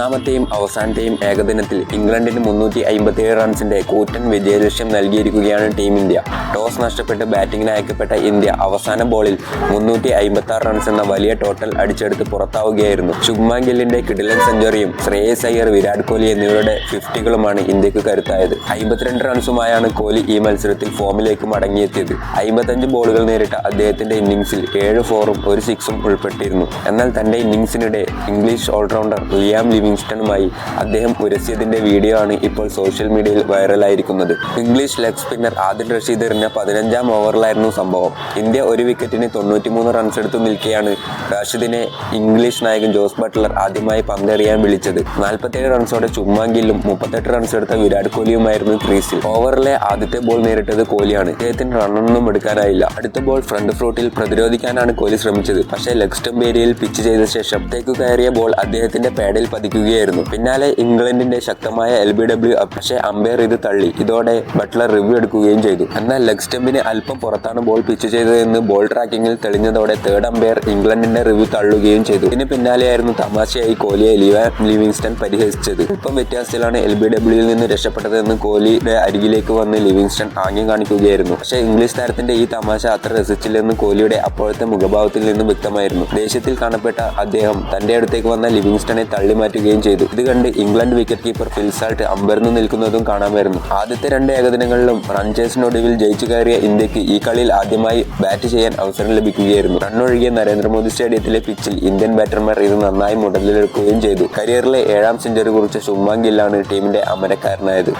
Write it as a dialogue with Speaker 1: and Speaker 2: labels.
Speaker 1: മൂന്നാമത്തെയും അവസാനത്തെയും ഏകദിനത്തിൽ ഇംഗ്ലണ്ടിന് മുന്നൂറ്റി അമ്പത്തിയേഴ് റൺസിന്റെ കൂറ്റൻ വിജയലക്ഷ്യം നൽകിയിരിക്കുകയാണ് ടീം ഇന്ത്യ. ടോസ് നഷ്ടപ്പെട്ട് ബാറ്റിംഗിന് അയക്കപ്പെട്ട ഇന്ത്യ അവസാന ബോളിൽ മുന്നൂറ്റി അമ്പത്തി ആറ് റൺസ് എന്ന വലിയ ടോട്ടൽ അടിച്ചെടുത്ത് പുറത്താവുകയായിരുന്നു. ശുഭ്മാൻ ഗില്ലിന്റെ കിടിലൻ സെഞ്ചുറിയും ശ്രേയസ് അയ്യർ വിരാട് കോഹ്ലി എന്നിവരുടെ ഫിഫ്റ്റികളുമാണ് ഇന്ത്യയ്ക്ക് കരുത്തായത്. അമ്പത്തിരണ്ട് റൺസുമായാണ് കോഹ്ലി ഈ മത്സരത്തിൽ ഫോമിലേക്ക് മടങ്ങിയെത്തിയത്. അമ്പത്തഞ്ച് ബോളുകൾ നേരിട്ട അദ്ദേഹത്തിന്റെ ഇന്നിംഗ്സിൽ ഏഴ് ഫോറും ഒരു സിക്സും ഉൾപ്പെട്ടിരുന്നു. എന്നാൽ തന്റെ ഇന്നിംഗ്സിനിടെ ഇംഗ്ലീഷ് ഓൾറൗണ്ടർ ലിയാം ലിവിങ്സ്റ്റണുമായി അദ്ദേഹം ഉരസിയതിന്റെ വീഡിയോ ആണ് ഇപ്പോൾ സോഷ്യൽ മീഡിയയിൽ വൈറലായിരിക്കുന്നത് English leg spinner Adil Rashid എറിഞ്ഞ പതിനഞ്ചാം ഓവറിലായിരുന്നു സംഭവം. ഇന്ത്യ ഒരു വിക്കറ്റിന് തൊണ്ണൂറ്റിമൂന്ന് റൺസ് എടുത്തു നിൽക്കെയാണ് റാഷിദിനെ ഇംഗ്ലീഷ് നായകൻ ജോസ് ബട്ട്ലർ ആദ്യമായി പന്തെറിയാൻ വിളിച്ചത്. നാൽപ്പത്തേഴ് റൺസോടെ ചുമ്മാങ്കിലും മുപ്പത്തെട്ട് റൺസ് എടുത്ത വിരാട് കോഹ്ലിയുമായിരുന്നു ക്രീസിൽ. ഓവറിലെ ആദ്യത്തെ ബോൾ നേരിട്ടത് കോഹ്ലിയാണ്. അദ്ദേഹത്തിന് റണ്ണൊന്നും എടുക്കാനായില്ല. അടുത്ത ബോൾ ഫ്രണ്ട് ഫ്രൂട്ടിൽ പ്രതിരോധിക്കാനാണ് കോഹ്ലി ശ്രമിച്ചത്. പക്ഷേ ലെഗ് സ്റ്റംപ് ഏരിയയിൽ പിച്ച് ചെയ്ത ശേഷം തേക്കു കയറിയ ബോൾ അദ്ദേഹത്തിന്റെ പാഡിൽ പതിക്കുകയായിരുന്നു പിന്നാലെ ഇംഗ്ലണ്ടിന്റെ ശക്തമായ എൽ ബി ഡബ്ല്യു പക്ഷേ അമ്പയർ ഇത് തള്ളി. ഇതോടെ ബട്ട്ലർ റിവ്യൂ എടുക്കുകയും ചെയ്തു. എന്നാൽ ലെഗ് സ്റ്റെമ്പിന് അല്പം പുറത്താണ് ബോൾ പിച്ച് ചെയ്തതെന്ന് ബോൾ ട്രാക്കിംഗിൽ തെളിഞ്ഞതോടെ തേർഡ് അമ്പയർ ഇംഗ്ലണ്ടിന്റെ റിവ്യൂ തള്ളുകയും ചെയ്തു. ഇതിന് പിന്നാലെയായിരുന്നു തമാശയായി കോഹ്ലിയെ ലിവാൻ ലിവിങ്സ്റ്റൺ പരിഹസിച്ചത്. ഇപ്പം വ്യത്യാസത്തിലാണ് എൽ ബി ഡബ്ല്യുവിൽ നിന്ന് രക്ഷപ്പെട്ടതെന്ന് കോഹ്ലിയുടെ അരികിലേക്ക് വന്ന് ലിവിങ്സ്റ്റൺ ആംഗ്യം കാണിക്കുകയായിരുന്നു. പക്ഷേ ഇംഗ്ലീഷ് താരത്തിന്റെ ഈ തമാശ അത്ര രസിച്ചില്ലെന്ന് കോഹ്ലിയുടെ അപ്പോഴത്തെ മുഖഭാവത്തിൽ നിന്ന് വ്യക്തമായിരുന്നു. ദേശത്തിൽ കാണപ്പെട്ട അദ്ദേഹം തന്റെ അടുത്തേക്ക് വന്ന ലിവിങ്സ്റ്റണെ തള്ളി മാറ്റുകയും ചെയ്തു. ഇത് കണ്ട് England wicket keeper Phil Salt അമ്പരന്ന് നിൽക്കുന്നതും കാണാമായിരുന്നു ആദ്യത്തെ രണ്ട് ഏകദിനങ്ങളിലും റൺചേസിനൊടുവിൽ ജയിച്ചു കയറിയ ഇന്ത്യയ്ക്ക് ഈ കളിയിൽ ആദ്യമായി ബാറ്റ് ചെയ്യാൻ അവസരം ലഭിക്കുകയായിരുന്നു. റണ്ണൊഴുകിയ നരേന്ദ്രമോദി സ്റ്റേഡിയത്തിലെ പിച്ചിൽ ഇന്ത്യൻ ബാറ്റർമാർ ഇത് നന്നായി മുടലിലെടുക്കുകയും ചെയ്തു. കരിയറിലെ ഏഴാം സെഞ്ചുറി കുറിച്ച ശുഭ്മാൻ ഗില്ലാണ് ടീമിന്റെ അമരക്കാരനായത്.